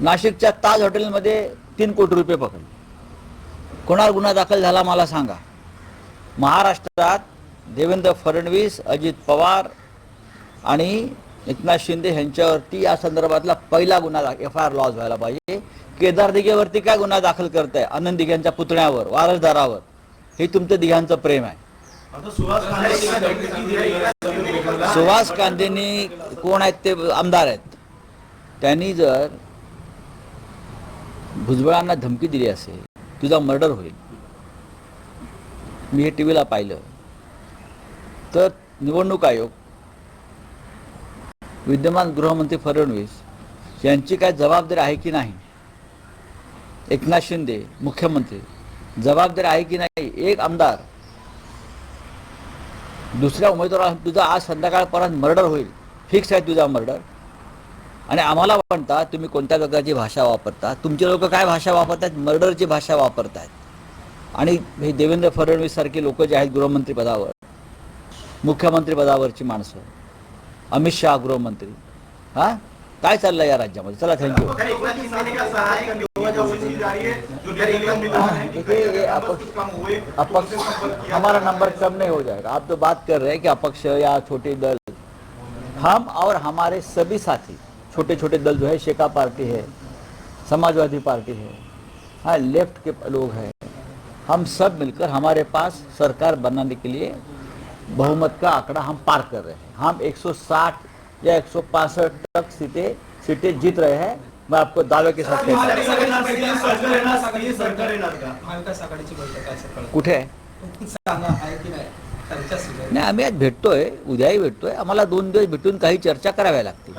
नाशिकच्या ताज हॉटेलमध्ये तीन कोटी रुपये पकडले. कोणावर गुन्हा दाखल झाला मला सांगा. महाराष्ट्रात देवेंद्र फडणवीस अजित पवार आणि एकनाथ शिंदे ह्यांच्यावरती या संदर्भातला पहिला गुन्हा एफ आय आर लॉज व्हायला पाहिजे. केदार दिघेवरती काय गुन्हा दाखल करताय? आनंद दिघ्यांच्या पुतण्यावर वारसदारावर. हे तुमचं दिघ्यांचं प्रेम आहे. सुभाष सुहास कांदेनी कोण आहेत ते आमदार आहेत? त्यांनी जर भुजबळांना धमकी दिली असेल तुझा मर्डर होईल. मी हे टी व्हीला पाहिलं. तर निवडणूक आयोग विद्यमान गृहमंत्री फडणवीस यांची काय जबाबदारी आहे की नाही? एकनाथ शिंदे मुख्यमंत्री जबाबदारी आहे की नाही? एक आमदार दुसऱ्या उमेदवाराला तुझा आज संध्याकाळपर्यंत मर्डर होईल. फिक्स आहे तुझा मर्डर. आणि आम्हाला म्हणता तुम्ही कोणत्या प्रकारची भाषा वापरता? तुमचे लोक काय भाषा वापरतात? मर्डरची भाषा वापरतायत. आणि हे देवेंद्र फडणवीस सारखे लोक जे आहेत गृहमंत्री पदावर मुख्यमंत्री पदावरची माणसं अमित शहा गृहमंत्री हा? काय चाललं या राज्यामध्ये? चला थँक्यू अपक्ष- हमारा नंबर कम नहीं हो जाएगा। आप तो बात कर रहे हैं कि अपक्ष या छोटे दल हम और हमारे सभी साथी छोटे छोटे दल जो है शेखा पार्टी है समाजवादी पार्टी है हाँ लेफ़्ट के लोग हैं। हम सब मिलकर हमारे पास सरकार बनाने के लिए बहुमत का आंकड़ा हम पार कर रहे हैं। हम 160 या 165 तक सीटें सीटें जीत रहे हैं। मैं आपको दावे के साथ कहता हूँ। कुठे? नाही आम्ही आज भेटतोय उद्याही भेटतोय. आम्हाला दोन दिवस भेटून काही चर्चा कराव्या लागतील.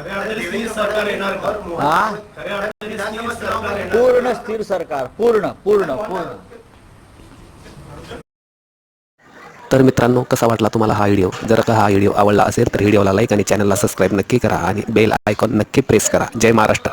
हा? पूर्ण स्थिर सरकार पूर्ण पूर्ण पूर्ण. तर मित्रांनो कसा वाटला तुम्हाला हा व्हिडिओ? जर का हा व्हिडिओ आवडला असेल तर व्हिडिओला लाईक आणि चॅनलला सबस्क्राईब नक्की करा आणि बेल आयकॉन नक्की प्रेस करा. जय महाराष्ट्र.